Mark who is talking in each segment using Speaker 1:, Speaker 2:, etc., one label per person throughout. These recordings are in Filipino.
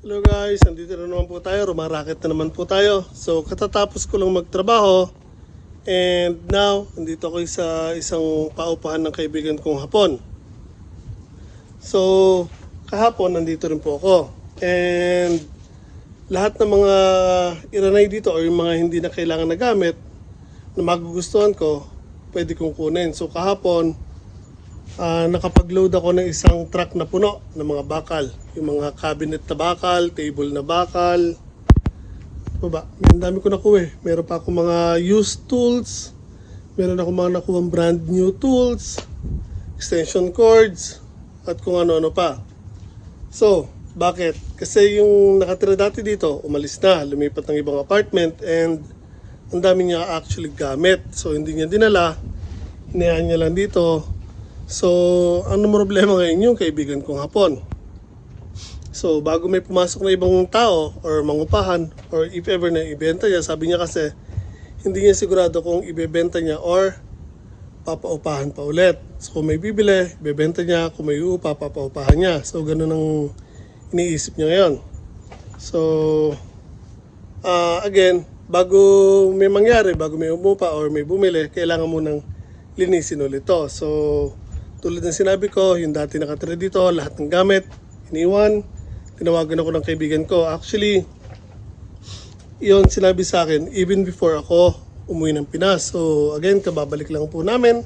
Speaker 1: Hello guys, nandito na naman po tayo. Rumaraket na naman po tayo. So, katatapos ko lang magtrabaho. And now, nandito ako sa isang paupahan ng kaibigan kong hapon. So, kahapon nandito rin po ako. And lahat ng mga iranay dito or yung mga hindi na kailangan na gamit na magugustuhan ko, pwede kong kunin. So, kahapon, Ah, nakapag-load ako ng isang truck na puno ng mga bakal. Yung mga cabinet na bakal, table na bakal. Ano ba? Ang dami ko nakuha eh. Meron pa ako mga used tools. Meron ako mga nakuha brand new tools. Extension cords. At kung ano-ano pa. So, bakit? Kasi yung nakatira dati dito, umalis na. Lumipat ng ibang apartment and ang dami niya actually gamit. So, hindi niya dinala. Hinayaan niya lang dito. So, ang problema ngayon yung kaibigan kong hapon. So, bago may pumasok na ibang tao or mangupahan or if ever na ibenta niya, sabi niya kasi hindi niya sigurado kung ibebenta niya or papaupahan pa ulit. So, kung may bibili, ibebenta niya. Kung may uupa, papaupahan niya. So, ganun ang iniisip niya ngayon. So, ah, again, bago may mangyari, bago may umupa or may bumili, kailangan mo nang linisin ulit to. So, tulad ng sinabi ko, yung dati nakatira dito, lahat ng gamit, iniwan. Tinawagan ako ng kaibigan ko. Actually, yon sinabi sa akin even before ako umuwi ng Pinas. So, again, kababalik lang po namin.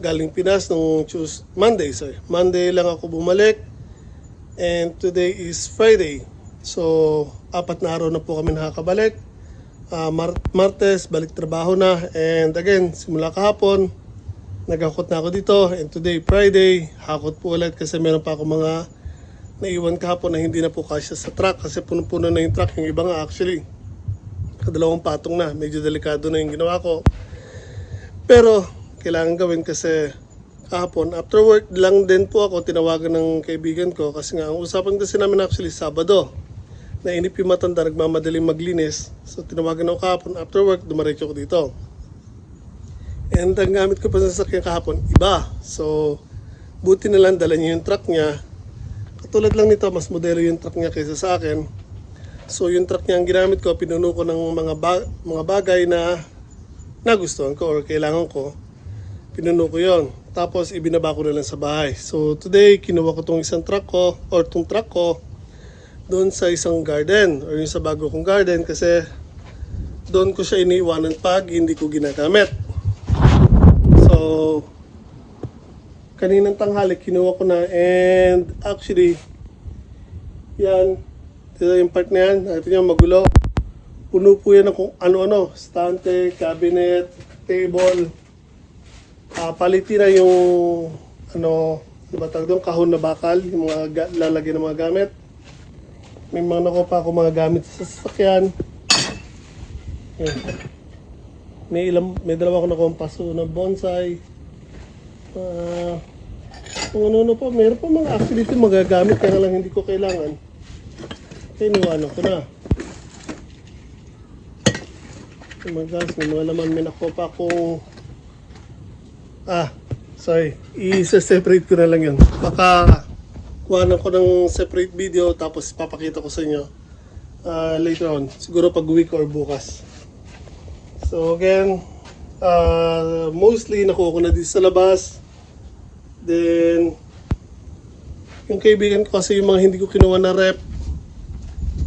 Speaker 1: Galing Pinas nung Tuesday, Monday, sorry. Monday lang ako bumalik. And today is Friday. So, apat na araw na po kami nakakabalik. Ah, Mar- Martes, balik trabaho na. And again, simula kahapon, nagakot na ako dito. And today, Friday, hakot po ulit kasi meron pa ako mga naiwan kahapon na hindi na po kasya sa truck kasi puno-puno na yung truck. Yung iba nga actually, kadalawang patong na. Medyo delikado na yung ginawa ko. Pero, kailangan gawin kasi kahapon, after work lang din po ako tinawagan ng kaibigan ko kasi nga ang usapan kasi namin actually Sabado. Nainip yung matanda, nagmamadaling maglinis. So, tinawagan ako kahapon. After work, dumaretso ko dito. And ang gamit ko pa sa sasakyan kahapon, iba. So, buti na lang dala niya yung truck niya. Katulad lang nito, mas modelo yung truck niya kaysa sa akin. So, yung truck niya ang ginamit ko, pinuno ko ng mga, ba- mga bagay na nagustuhan ko or kailangan ko. Pinuno ko yon. Tapos, ibinaba ko na lang sa bahay. So, today, kinuha ko tong isang truck ko or tong truck ko doon sa isang garden or yung sa bago kong garden kasi doon ko siya iniiwanan pag hindi ko ginagamit. Kaninang tanghali, kinuha ko na and actually, yan, ito yung part na yan, ito yung magulo. Puno po yan ng kung ano-ano, stante, cabinet, table, Ah, palitin na yung ano, ano ba tawag doon, kahon na bakal, yung mga ga- lalagyan ng mga gamit. May mga nakuha pa ako mga gamit sa sasakyan. Yan. May ilang, may dalawa ako nakuha paso ng bonsai. Ah, kung ano-ano pa, meron pa mga activity magagamit kaya lang hindi ko kailangan. Kaya ko na. Oh my gosh, may mga laman, may nakuha pa akong Ah, sorry. I-separate ko na lang yun. Baka kuhanan ko ng separate video tapos papakita ko sa inyo ah, later on. Siguro pag week or bukas. So again, ah, mostly nakuha ko dito sa labas. Then, yung kaibigan ko kasi yung mga hindi ko kinuha na rep,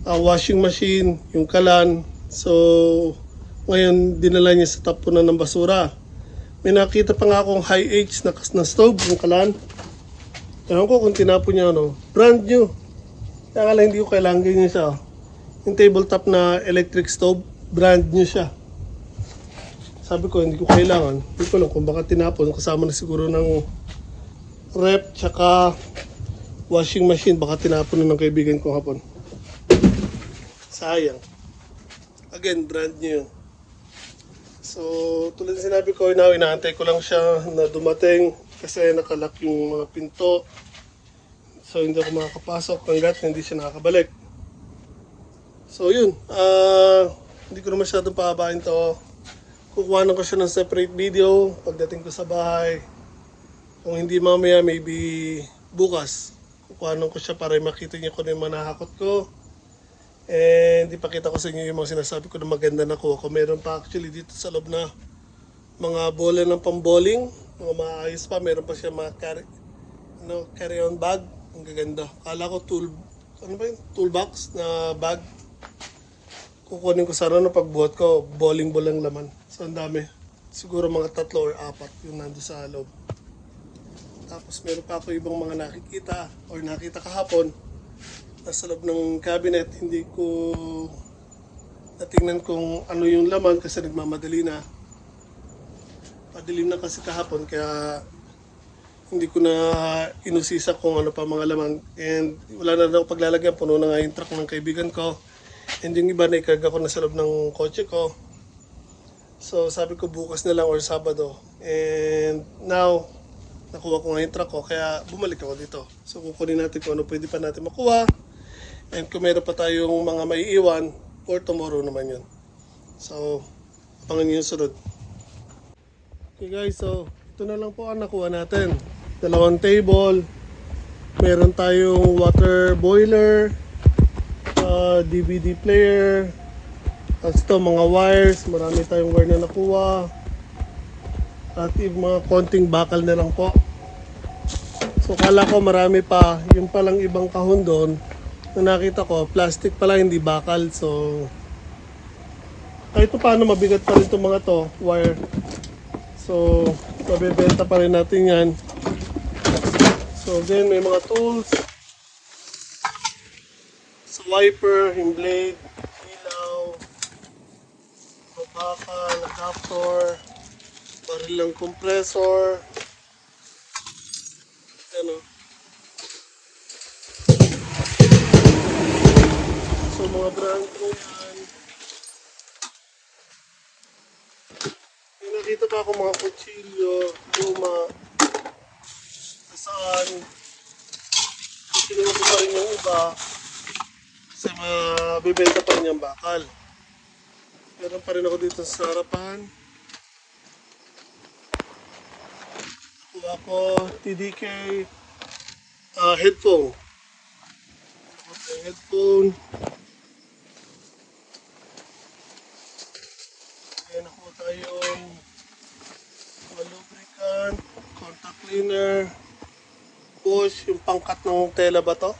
Speaker 1: ah, washing machine, yung kalan. So, ngayon dinala niya sa tapunan ng basura. May nakita pa nga akong high H na, na stove, yung kalan. Ewan ko kung tinapon niya ano, brand new. Kaya kala hindi ko kailangan ganyan siya. oh. Yung tabletop na electric stove, brand new siya. Sabi ko, hindi ko kailangan. Hindi ko alam kung baka tinapon. Kasama na siguro ng rep, tsaka washing machine. Baka tinapon na ng kaibigan ko hapon. Sayang. Again, brand new. So, tulad sinabi ko, now, inaantay ko lang siya na dumating kasi nakalak yung mga pinto. So, hindi ako makakapasok hanggat hindi siya nakakabalik. So, yun. Ah, hindi ko na masyadong pahabain to. Kukuha ko siya ng separate video pagdating ko sa bahay. Kung hindi mamaya, maybe bukas. Kukuha ko siya para makita niyo kung ano yung manahakot ko. And ipakita ko sa inyo yung mga sinasabi ko na maganda na kuha ko. Meron pa actually dito sa loob na mga bola ng pamboling. Mga maayos pa. Meron pa siya mga carry, ano, carry-on bag. Ang gaganda. Kala ko tool, ano ba yun? Toolbox na bag. Kukunin ko sana no pagbuhat ko. Bowling ball lang laman. So ang dami. Siguro mga tatlo or apat yung nando sa loob. Tapos meron pa ako ibang mga nakikita or nakita kahapon nasa loob ng cabinet. Hindi ko natingnan kung ano yung laman kasi nagmamadali na. Padilim na kasi kahapon kaya hindi ko na inusisa kung ano pa mga laman. And wala na daw paglalagyan. Puno na nga yung truck ng kaibigan ko. And yung iba na ikarga ko na sa loob ng kotse ko. So sabi ko bukas na lang or Sabado. And now, nakuha ko nga yung truck ko. Kaya bumalik ako dito. So kukunin natin kung ano pwede pa natin makuha. And kung meron pa tayong mga maiiwan, for tomorrow naman yun. So, abangan nyo yung sunod. Okay guys, so ito na lang po ang nakuha natin. Dalawang table, meron tayong water boiler, uh, DVD player, tapos ito mga wires, marami tayong wire na nakuha. At yung mga konting bakal na lang po. So kala ko marami pa, yung palang ibang kahon doon, na nakita ko, plastic pala, hindi bakal. So, kahit pa paano mabigat pa rin itong mga to, wire. So, mabebenta pa rin natin yan. So, then may mga tools. So, wiper, yung blade, bakal, adapter, baril ng compressor, ano. So, mga brand ko yan. May nakita pa ako mga kutsilyo, luma, saan. Kinuha ko pa rin yung iba. Kasi mabibenta pa rin yung bakal. Meron pa rin ako dito sa harapan. Nakuha ko TDK ah, headphone. Yung headphone. Lubricant, contact cleaner, bush, yung pangkat ng tela ba to?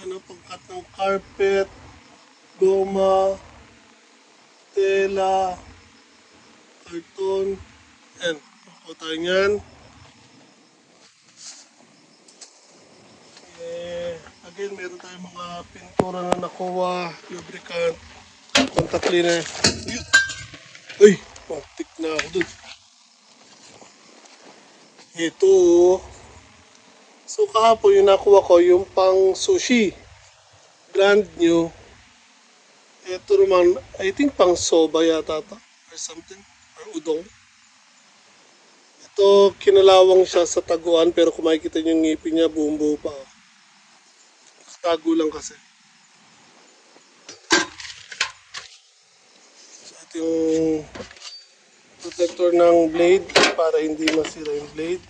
Speaker 1: Ano, pangkat ng carpet, goma, tela, karton, yan, nakuha tayo yan. Eh, again, meron tayong mga pintura na nakuha, lubricant, contact cleaner. Yun. Uy, pantik na ako dun. Ito. oh. So kahapon yung nakuha ko, yung pang sushi. Brand new. Ito naman, I think pang soba yata to. Or something. Or udong. Ito, kinalawang siya sa taguan pero kung makikita niyo yung ngipin niya, buong buo pa. Tago lang kasi. So, ito yung protector ng blade para hindi masira yung blade.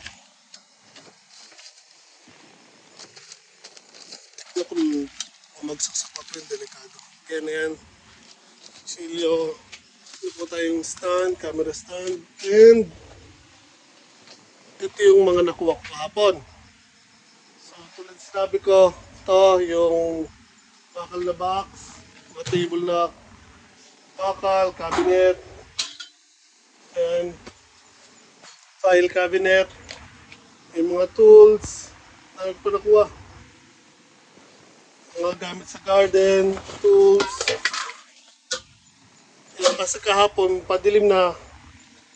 Speaker 1: Tignan kung umagsak sa papel, delikado. Kaya na yan. Silyo. Ito po tayong stand, camera stand. And ito yung mga nakuha ko kahapon. So tulad sinabi ko, ito yung bakal na box, mga table na bakal, cabinet, and file cabinet, may mga tools, dami ko pa nakuha. Mga gamit sa garden, tools. Yan kasi kahapon, padilim na,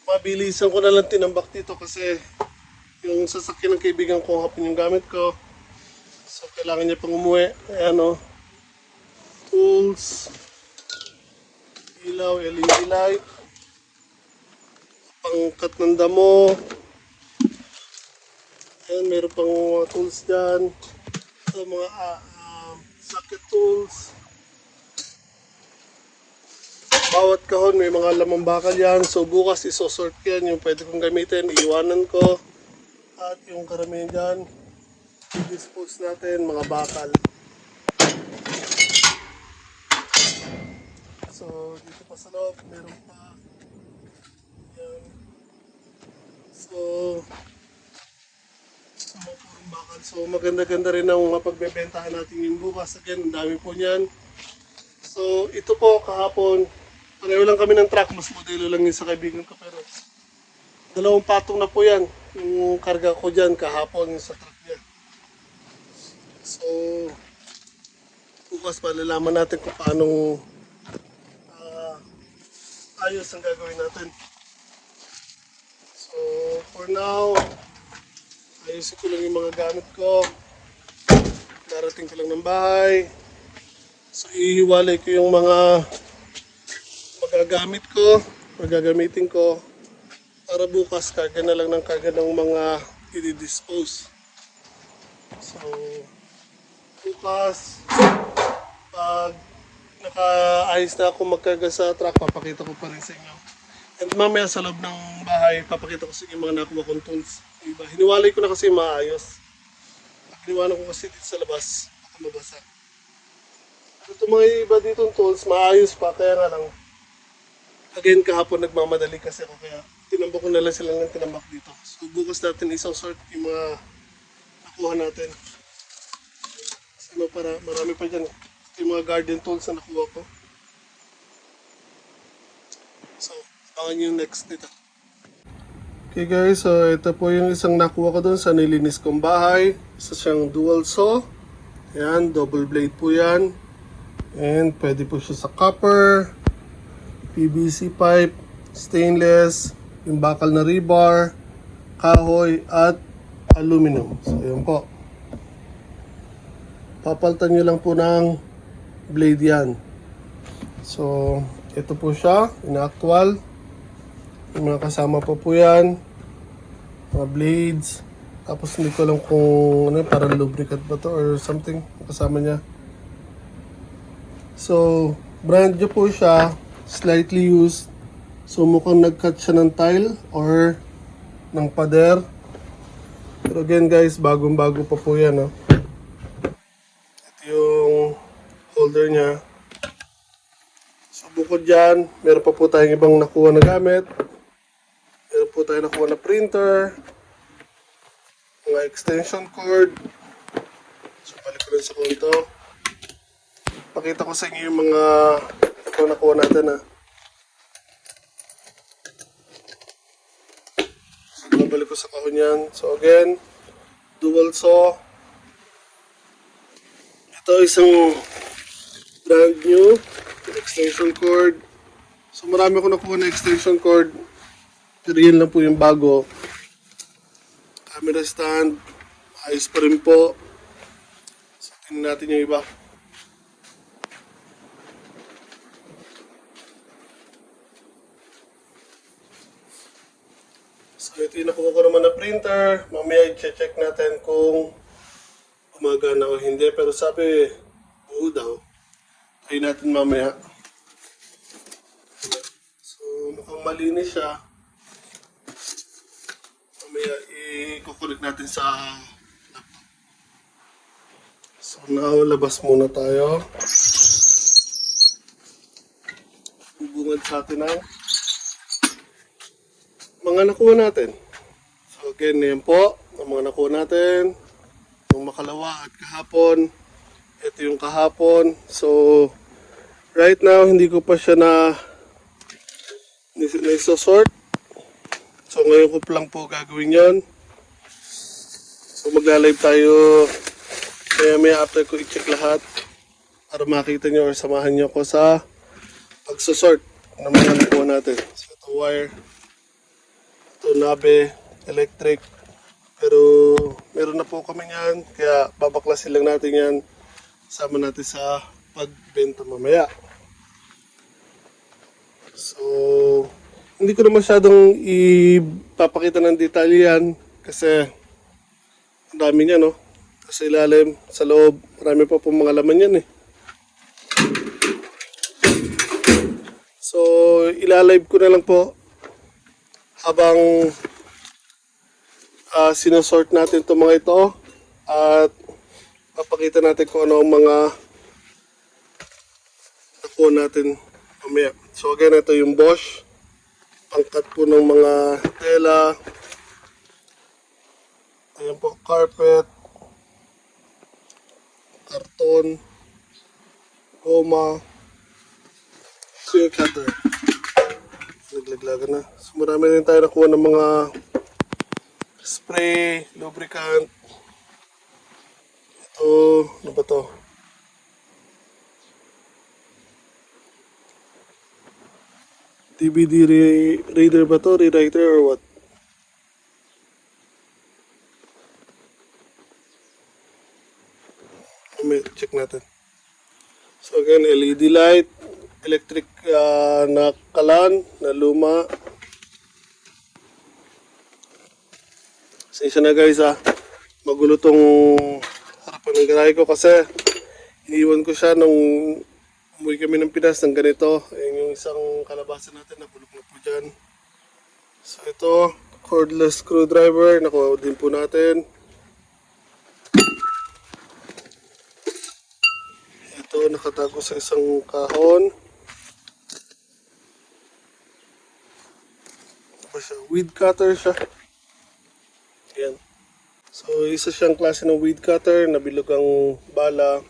Speaker 1: mabilisan ko na lang tinambak dito kasi yung sasakyan ng kaibigan ko hapon yung gamit ko. So, kailangan niya pang umuwi. Ayan o. Tools. Ilaw, LED light. Pangkat ng damo. Ayan, meron pang mga tools dyan. So, mga ah, socket tools. Bawat kahon may mga lamang bakal yan. So, bukas isosort yan. Yung pwede kong gamitin, iiwanan ko. At yung karamihan dyan, dispose natin mga bakal. So, dito pa sa loob, meron pa. Yan. So, purong bakal. So, maganda-ganda rin ang mapagbebentahan natin yung bukas. Again, ang dami po niyan. So, ito po kahapon, pareho lang kami ng truck, mas modelo lang yun sa kaibigan ko. Pero, dalawang patong na po yan. Yung karga ko dyan kahapon yung sa truck niya. So, bukas malalaman natin kung paano ah, ayos ang gagawin natin. So, for now, ayusin ko lang yung mga gamit ko. Darating ko lang ng bahay. So, ihiwalay ko yung mga magagamit ko, magagamitin ko para bukas karga na lang ng karga ng mga i-dispose. So, bukas, pag nakaayos na ako magkarga sa truck, papakita ko pa rin sa inyo. And mamaya sa loob ng bahay, papakita ko sa inyo mga nakuha kong tools. Yung Iba. Hiniwalay ko na kasi maayos. Pag hiniwanan ko kasi dito sa labas, baka mabasa. Ito mga iba dito tools, maayos pa, kaya nga lang, again kahapon nagmamadali kasi ako kaya tinambak ko na lang sila ng tinambak dito. So bukas natin isang sort yung mga nakuha natin. Kasi ma- para, marami pa dyan. Ito yung mga garden tools na nakuha ko. So, abangan nyo yung next dito. Okay guys, so ito po yung isang nakuha ko doon sa nilinis kong bahay. Isa siyang dual saw. Yan, double blade po yan. And pwede po siya sa copper, PVC pipe, stainless, yung bakal na rebar, kahoy, at aluminum. So, yun po. Papaltan nyo lang po ng blade yan. So, ito po siya, ina-actual. Yung mga kasama po po yan. Mga blades. Tapos hindi ko alam kung ano, parang lubricant ba to or something kasama niya. So, brand new po siya, slightly used. So, mukhang nag-cut siya ng tile or ng pader. Pero again guys, bagong-bago pa po yan. No? Ito yung holder niya. So, bukod dyan, meron pa po tayong ibang nakuha na gamit. Po tayong nakuha na printer. Mga extension cord. So, balik ko rin sa kunto. Pakita ko sa inyo yung mga ito nakuha natin ha. So, babalik ko sa kahon yan. So again, dual saw. Ito isang brand new extension cord. So marami ako nakuha na extension cord. Pero yun lang po yung bago. Camera stand. Ayos pa rin po. So tingnan natin yung iba. So ito yung nakuha ko naman na printer. Mamaya i-check natin kung gumagana o hindi. Pero sabi, buo daw. Try natin mamaya. So mukhang malinis siya. Mamaya i-connect natin sa. So now, labas muna tayo. Bubungad sa atin ang mga nakuha natin. So again, yan po, ang mga nakuha natin. Yung makalawa at kahapon. Ito yung kahapon. So, right now, hindi ko pa siya na na-sort. So, ngayon ko lang po gagawin yon. So, magla-live tayo. Kaya may after ko i-check lahat para makita nyo or samahan nyo ako sa pagsosort ng mga nakuha natin. So, ito wire ito nabe, electric. Pero meron na po kami yan, kaya babaklasin lang natin yan. Sama natin sa pagbenta mamaya. So, hindi ko na masyadong ipapakita ng detalye yan kasi ang dami niya, no? Sa ilalim, sa loob, marami pa po mga laman yan eh. So, ilalive ko na lang po habang uh, sinusort natin itong mga ito at papakita natin kung ano ang mga nakuha natin mamaya. So again, ito yung Bosch. Pangkat po ng mga tela. Ayan po, carpet. Karton. Goma. Shear cutter. Naglaglagan na. So marami rin tayo nakuha ng mga spray, lubricant. Ito, ano ba to? DVD re- reader ba to? Rewriter or what? Check natin. So again, LED light, electric ah, na kalan, na luma. Sensya na guys ah. Magulo tong harapan ng garahe ko kasi iniwan ko siya nung umuwi kami ng Pinas ng ganito. Ayun yung isang kalabasa natin na bulok na po dyan. So ito, cordless screwdriver, nakuha din po natin. Ito, nakatago sa isang kahon. Ba siya? Weed cutter siya. Yan. So, isa siyang klase ng weed cutter, nabilog ang bala.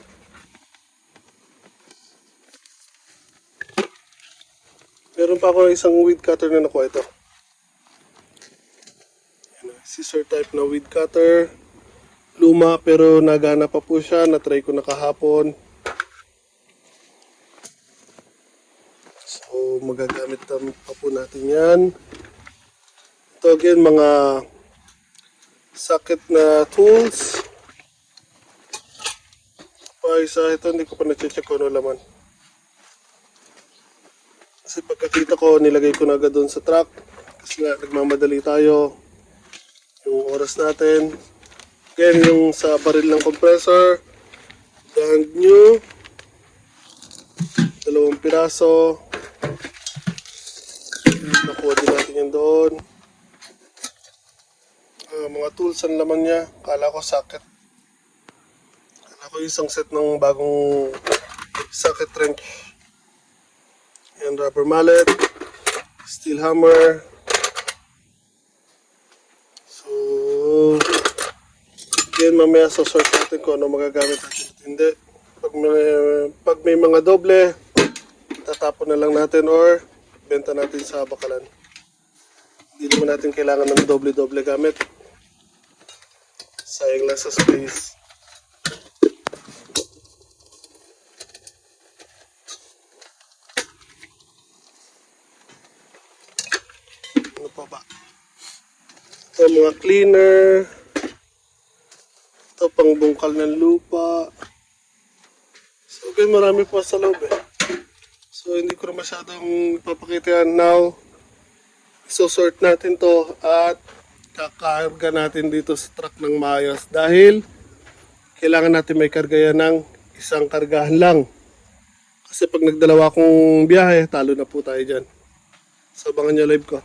Speaker 1: Meron pa ako isang weed cutter na nakuha ito. Scissor type na weed cutter. Luma pero nagana pa po siya. Na-try ko na kahapon. So, magagamit pa po natin yan. Ito again, mga socket na tools. Pa isa ito, hindi ko pa na-check kung ano laman. Kasi pagkakita ko, nilagay ko na agad doon sa truck. Kasi nga, nagmamadali tayo. Yung oras natin. Again, yung sa baril ng compressor. Brand new. Dalawang piraso. Nakuha din natin yan doon. Ah, mga tools ang laman niya. Kala ko socket. Kala ko isang set ng bagong socket wrench. Yan, rubber mallet. Steel hammer. So, yan mamaya sa sort natin kung ano magagamit natin at hindi. Pag may, pag may mga doble, tatapon na lang natin or benta natin sa bakalan. Hindi naman natin kailangan ng doble-doble gamit. Sayang lang sa space. Ano pa ba? Ito mga cleaner. Ito pang bungkal ng lupa. So, okay, marami pa sa loob eh. So, hindi ko masyadong ipapakita yan now. So-sort natin to at kakarga natin dito sa truck ng maayos dahil kailangan natin may karga yan ng isang kargahan lang. Kasi pag nagdalawa akong biyahe, talo na po tayo dyan. So, abangan nyo live ko.